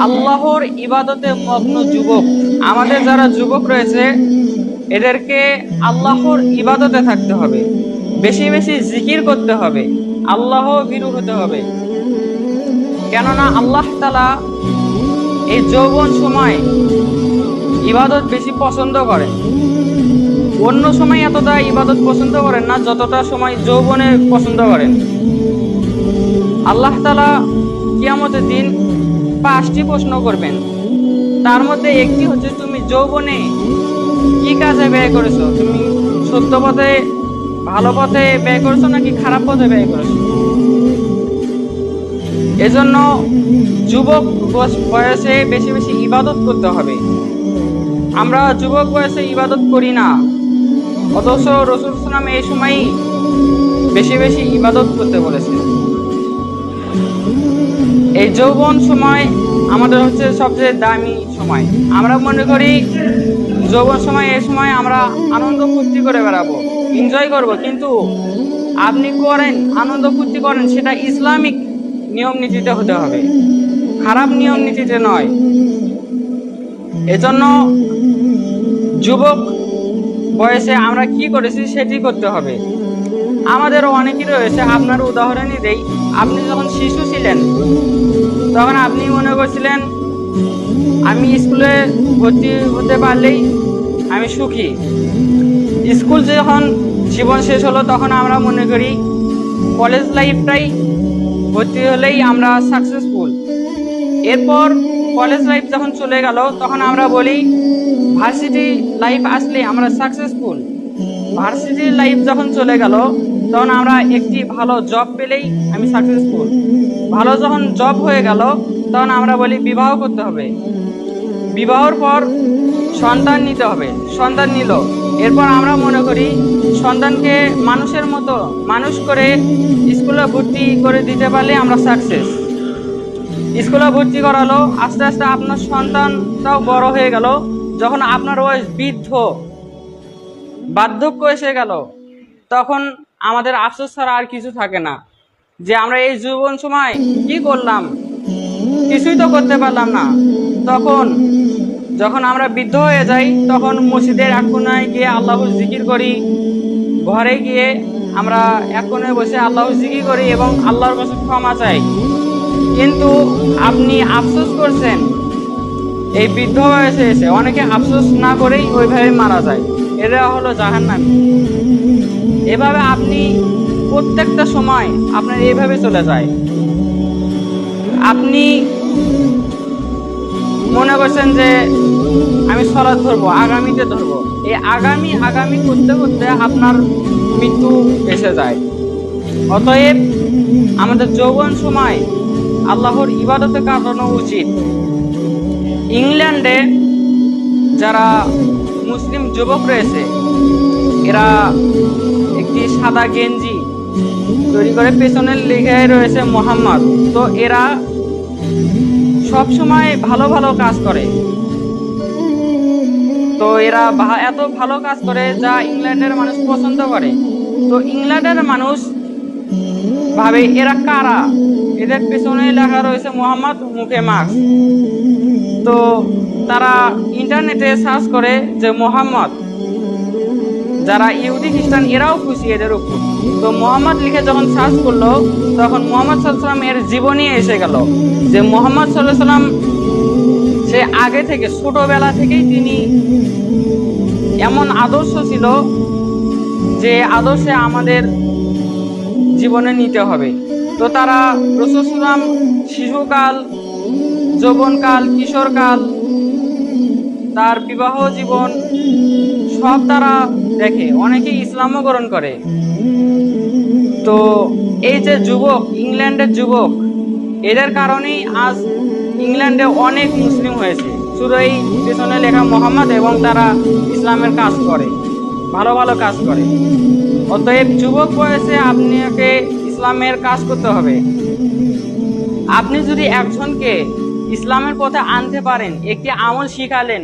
আল্লাহর ইবাদতে মগ্ন যুবক। আমাদের যারা যুবক রয়েছে, এদেরকে আল্লাহর ইবাদতে থাকতে হবে। বেশি বেশি জিকির করতে হবে। আল্লাহ বিরু হতে হবে। কেননা আল্লাহ তালা এই যৌবন সময় ইবাদত বেশি পছন্দ করেন। অন্য সময় এতটা ইবাদত পছন্দ করেন না, যতটা সময় যৌবনে পছন্দ করেন। আল্লাহ তালা কিয়ামতের দিন পাঁচটি প্রশ্ন করবেন। তার মধ্যে একটি হচ্ছে তুমি যৌবনে কি কাজে ব্যয় করেছ? তুমি সত্য পথে, ভালো পথে ব্যয় করেছ নাকি খারাপ পথে ব্যয় করেছ? এজন্য যুবক বয়স- বেশি বেশি ইবাদত করতে হবে। আমরা যুবক বয়সে ইবাদত করি না। অথচ রসুল সালাম এই সময়ই বেশি বেশি ইবাদত করতে বলেছে এই যৌবন সময় আমাদের হচ্ছে সবচেয়ে দামি সময়। আমরা মনে করি যৌবন সময়, এই সময় আমরা আনন্দ ফুর্তি করে বেড়াবো এনজয় করব। কিন্তু আপনি করেন, আনন্দ ফুর্তি করেন, সেটা ইসলামিক নিয়ম নীতিতে হতে হবে। খারাপ নিয়ম নীতিতে নয়। এজন্য যুবক বয়সে আমরা কি করেছি সেটি করতে হবে। আমাদেরও অনেকই রয়েছে। আপনার উদাহরণই দেই। আপনি যখন শিশু ছিলেন, তখন আপনি মনে করছিলেন, আমি স্কুলে ভর্তি হতে পারলেই আমি সুখী। স্কুল যখন জীবন শেষ হলো, তখন আমরা মনে করি, কলেজ লাইফটাই ভর্তি হলেই আমরা সাকসেসফুল এরপর কলেজ লাইফ যখন চলে গেল, তখন আমরা বলি, ভার্সিটি লাইফ আসলে আমরা সাকসেসফুল ভার্সিটি লাইফ যখন চলে গেল তখন আমরা একটি ভালো জব পেলেই আমি সাকসেসফুল ভালো যখন জব হয়ে গেল, তখন আমরা বলি বিবাহ করতে হবে। বিবাহর পর সন্তান নিতে হবে, সন্তান নিল। এরপর আমরা মনে করি সন্তানকে মানুষের মতো, মানুষ করে স্কুলে ভর্তি করে দিতে পারলে আমরা সাকসেস স্কুলে ভর্তি করালো, আস্তে আস্তে আপনার সন্তানটাও বড় হয়ে গেল। যখন আপনার বয়স বৃদ্ধ, বার্ধক্য এসে গেল, তখন আমাদের আফসোস ছাড়া আর কিছু থাকে না। যে আমরা এই যৌবন সময় কি করলাম? কিছুই তো করতে পারলাম না। তখন যখন আমরা বৃদ্ধ হয়ে যাই, তখন মসজিদের এক কোনায় গিয়ে আল্লাহ জিকির করি। ঘরে গিয়ে আমরা এক কোণে বসে আল্লাহ জিকির করি এবং আল্লাহর কাছে ক্ষমা চাই। কিন্তু আপনি আফসোস করছেন, এই বৃদ্ধ বয়সে এসে। অনেকে আফসোস না করেই ওইভাবে মারা যায়। এরা হলো জাহান্নামী। এভাবে আপনি প্রত্যেকটা সময় আপনার এইভাবে চলে যায়। আপনি মনে করছেন যে আমি সরাজ ধরবো, আগামীতে ধরবো। এই আগামী আগামী করতে করতে আপনার মৃত্যু এসে যায়। অতএব আমাদের যৌবন সময় আল্লাহর ইবাদতে কাটানো উচিত। ইংল্যান্ডে যারা মুসলিম যুবক রয়েছে। এরা একটি সাদা গেঞ্জি তৈরি করে পেছনের লেখায় রয়েছে মোহাম্মদ। তো এরা সব সময় ভালো ভালো কাজ করে। তো এরা এত ভালো কাজ করে যা ইংল্যান্ডের মানুষ পছন্দ করে। তো ইংল্যান্ডের মানুষ ভাবে, এরা কারা? এদের পেছনে লেখা রয়েছে মোহাম্মদ মুখে মাস্ক। তো তারা ইন্টারনেটে সার্চ করে যে মোহাম্মদ, যারা ইহুদি, খ্রিস্টান, এরাও খুশি এদের উপর। তো মোহাম্মদ লিখে যখন সার্চ করল, তখন মোহাম্মদ সাল্লাম এর জীবনী এসে গেল যে মোহাম্মদ সাল্লাহ সাল্লাম সে আগে থেকে, ছোটবেলা থেকেই তিনি এমন আদর্শ ছিল যে আদর্শে আমাদের জীবনে নিতে হবে। তো তারা রসুলাম শিশুকাল, যৌবনকাল, কিশোরকাল, তার বিবাহ জীবন সব তারা দেখে। অনেকে ইসলামও গ্রহণ করে। তো এই যে যুবক, ইংল্যান্ডের যুবক, এদের কারণেই আজ ইংল্যান্ডে অনেক মুসলিম হয়েছে। শুধু এই পেছনে লেখা মোহাম্মদ এবং তারা ইসলামের কাজ করে, ভালো ভালো কাজ করে। অতএব যুবক বয়সে আপনাকে ইসলামের কাজ করতে হবে। আপনি যদি একজনকে ইসলামের পথে আনতে পারেন, একটি আমল শিখালেন,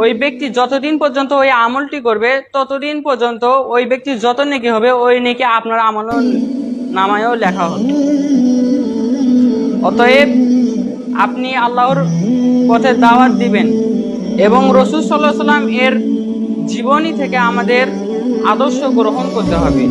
ওই ব্যক্তি যতদিন পর্যন্ত ওই আমলটি করবে, ততদিন পর্যন্ত ওই ব্যক্তি যত নেকি হবে, ওই নেকি আপনার আমল নামায়ও লেখা হবে। অতএব আপনি আল্লাহর পথে দাওয়াত দিবেন এবং রসুল সাল্লাহ সাল্লাম এর জীবনী থেকে আমাদের আদর্শ গ্রহণ করতে হবে।